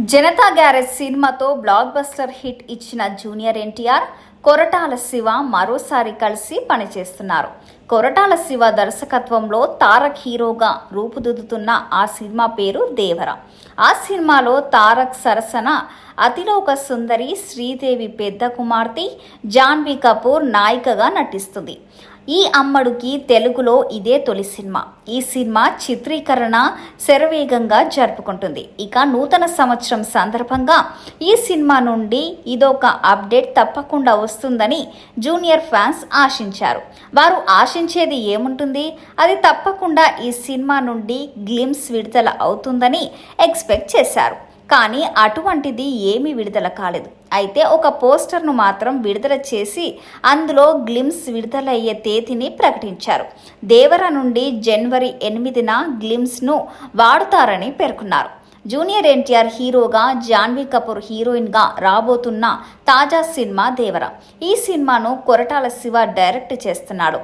Janata garage సినిమాతో blockbuster hit ఇచ్చిన junior NTR Koratala Siva మరోసారి కలిసి పనిచేస్తున్నారు. కొరటాల శివ దర్శకత్వంలో తారక్ హీరోగా రూపుదిద్దుతున్న ఆ సినిమా పేరు దేవర. ఆ సినిమాలో తారక్ సరసన అతిలోక సుందరి శ్రీదేవి పెద్ద కుమార్తె జాన్వీ కపూర్ నాయికగా నటిస్తుంది. ఈ అమ్మడుకి తెలుగులో ఇదే తొలి సినిమా. ఈ సినిమా చిత్రీకరణ శరవేగంగా జరుపుకుంటుంది. ఇక నూతన సంవత్సరం సందర్భంగా ఈ సినిమా నుండి ఇదొక అప్డేట్ తప్పకుండా వస్తుందని జూనియర్ ఫ్యాన్స్ ఆశించారు. వారు ఆశించేది ఏముంటుంది? అది తప్పకుండా ఈ సినిమా నుండి గ్లిమ్స్ విడుదల అవుతుందని ఎక్స్పెక్ట్ చేశారు. కానీ అటువంటిది ఏమీ విడుదల కాలేదు. అయితే ఒక పోస్టర్ను మాత్రం విడుదల చేసి అందులో గ్లిమ్స్ విడుదలయ్యే తేదీని ప్రకటించారు. దేవర నుండి జనవరి ఎనిమిదిన గ్లిమ్స్ను వాడుతారని పేర్కొన్నారు. జూనియర్ ఎన్టీఆర్ హీరోగా జాన్వీ కపూర్ హీరోయిన్గా రాబోతున్న తాజా సినిమా దేవర. ఈ సినిమాను కొరటాల శివ డైరెక్ట్ చేస్తున్నాడు.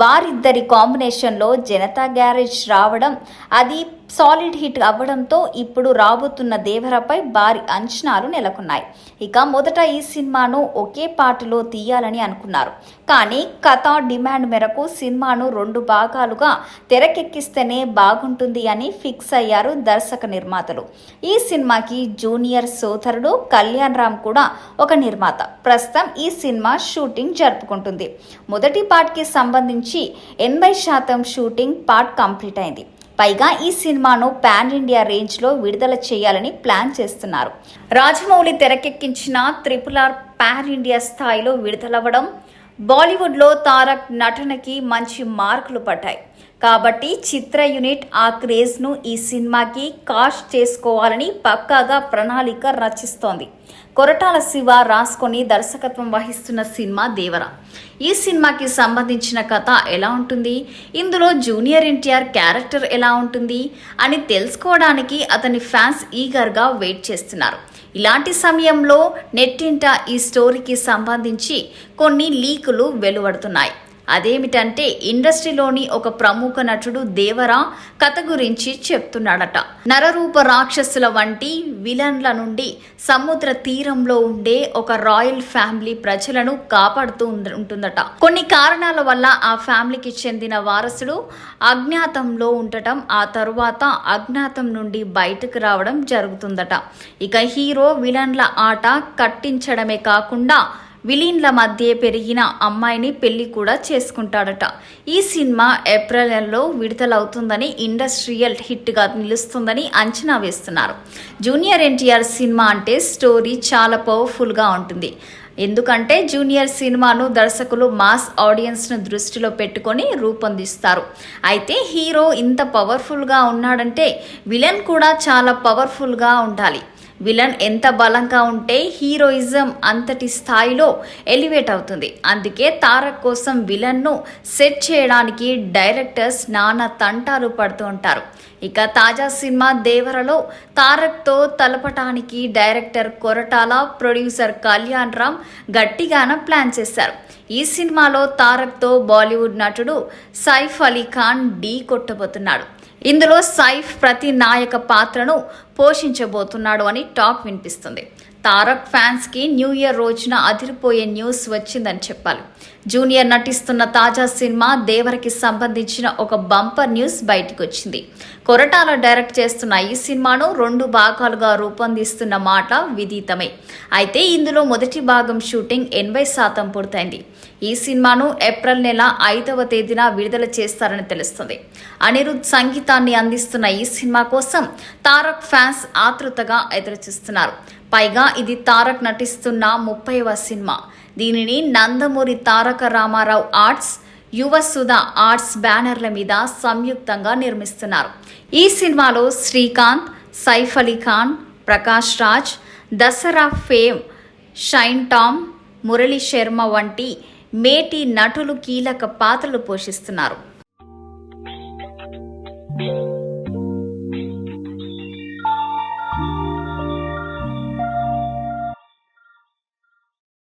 వారిద్దరి కాంబినేషన్లో జనతా గ్యారేజ్ రావడం అది సాలిడ్ హిట్ అవ్వడంతో ఇప్పుడు రాబోతున్న దేవరపై భారీ అంచనాలు నెలకొన్నాయి. ఇక మొదట ఈ సినిమాను ఒకే పాటలో తీయాలని అనుకున్నారు. కానీ కథ డిమాండ్ మేరకు సినిమాను రెండు భాగాలుగా తెరకెక్కిస్తేనే బాగుంటుంది అని ఫిక్స్ అయ్యారు దర్శక నిర్మాతలు. ఈ సినిమాకి జూనియర్ సోదరుడు కళ్యాణ్ రామ్ కూడా ఒక నిర్మాత. ప్రస్తుతం ఈ సినిమా షూటింగ్ జరుపుకుంటుంది. మొదటి పార్ట్కి సంబంధించి ఎనభై శాతం షూటింగ్ పార్ట్ కంప్లీట్ అయింది. పైగా ఈ సినిమాను పాన్ ఇండియా రేంజ్లో విడుదల చేయాలని ప్లాన్ చేస్తున్నారు. రాజమౌళి తెరకెక్కించిన త్రిపుల్ ఆర్ పాన్ ఇండియా స్థాయిలో విడుదలవ్వడం బాలీవుడ్లో తారక్ నటనకి మంచి మార్కులు పడ్డాయి. కాబట్టి చిత్ర యూనిట్ ఆ క్రేజ్ను ఈ సినిమాకి కాస్ట్ చేసుకోవాలని పక్కాగా ప్రణాళిక రచిస్తోంది. కొరటాల శివ రాసుకొని దర్శకత్వం వహిస్తున్న సినిమా దేవర. ఈ సినిమాకి సంబంధించిన కథ ఎలా ఉంటుంది? ఇందులో జూనియర్ ఎన్టీఆర్ క్యారెక్టర్ ఎలా ఉంటుంది? అని తెలుసుకోవడానికి అతని ఫ్యాన్స్ ఈగర్గా వెయిట్ చేస్తున్నారు. ఇలాంటి సమయంలో నెట్టింట ఈ స్టోరీకి సంబంధించి కొన్ని లీకులు వెలువడుతున్నాయి. అదేమిటంటే ఇండస్ట్రీలోని ఒక ప్రముఖ నటుడు దేవరా కథ గురించి చెప్తున్నాడట. నరరూప రాక్షసుల వంటి విలన్ల నుండి సముద్ర తీరంలో ఉండే ఒక రాయల్ ఫ్యామిలీ ప్రజలను కాపాడుతూ ఉంటుందట. కొన్ని కారణాల వల్ల ఆ ఫ్యామిలీకి చెందిన వారసుడు అజ్ఞాతంలో ఉండటం ఆ తరువాత అజ్ఞాతం నుండి బయటకు రావడం జరుగుతుందట. ఇక హీరో విలన్ల ఆట కట్టించడమే కాకుండా విలీన్ల మధ్య పెరిగిన అమ్మాయిని పెళ్ళి కూడా చేసుకుంటాడట. ఈ సినిమా ఏప్రిల్ నెలలో విడుదలవుతుందని ఇండస్ట్రియల్ హిట్గా నిలుస్తుందని అంచనా వేస్తున్నారు. జూనియర్ ఎన్టీఆర్ సినిమా అంటే స్టోరీ చాలా పవర్ఫుల్గా ఉంటుంది. ఎందుకంటే జూనియర్ సినిమాను దర్శకులు మాస్ ఆడియన్స్ను దృష్టిలో పెట్టుకొని రూపొందిస్తారు. అయితే హీరో ఇంత పవర్ఫుల్గా ఉన్నాడంటే విలన్ కూడా చాలా పవర్ఫుల్గా ఉండాలి. విలన్ ఎంత బలంగా ఉంటే హీరోయిజం అంతటి స్థాయిలో ఎలివేట్ అవుతుంది. అందుకే తారక్ కోసం విలన్ను సెట్ చేయడానికి డైరెక్టర్స్ నానా తంటాలు పడుతూ ఉంటారు. ఇక తాజా సినిమా దేవరలో తారక్తో తలపటానికి డైరెక్టర్ కొరటాల ప్రొడ్యూసర్ కళ్యాణ్ రామ్ గట్టిగాన ప్లాన్ చేశారు. ఈ సినిమాలో తారక్తో బాలీవుడ్ నటుడు సైఫ్ అలీ ఖాన్ ఢీ కొట్టబోతున్నాడు. ఇందులో సైఫ్ ప్రతి నాయక పాత్రను పోషించబోతున్నాడు అని టాక్ వినిపిస్తుంది. తారక్ ఫ్యాన్స్కి న్యూ ఇయర్ రోజున అదిరిపోయే న్యూస్ వచ్చిందని చెప్పాలి. జూనియర్ నటిస్తున్న తాజా సినిమా దేవరకి సంబంధించిన ఒక బంపర్ న్యూస్ బయటకు వచ్చింది కొరటాల డైరెక్ట్ చేస్తున్న ఈ సినిమాను రెండు భాగాలుగా రూపొందిస్తున్న మాట విదితమే. అయితే ఇందులో మొదటి భాగం షూటింగ్ ఎనభై శాతం పూర్తయింది. ఈ సినిమాను ఏప్రిల్ నెల ఐదవ తేదీన విడుదల చేస్తారని తెలుస్తుంది. అనిరుద్ సంగీతాన్ని అందిస్తున్న ఈ సినిమా కోసం తారక్ ఫ్యాన్స్ ఆతృతగా ఎదురుచూస్తున్నారు. పైగా ఇది తారక్ నటిస్తున్న ముప్పైవ సినిమా. దీనిని నందమూరి తారక రామారావు ఆర్ట్స్ యువసుధ ఆర్ట్స్ బ్యానర్ల మీద సంయుక్తంగా నిర్మిస్తున్నారు. ఈ సినిమాలో శ్రీకాంత్ సైఫ్ అలీ ఖాన్ ప్రకాష్ రాజ్ దసరా ఫేమ్ షైన్ టామ్ మురళీ శర్మ వంటి మేటి నటులు కీలక పాత్రలు పోషిస్తున్నారు.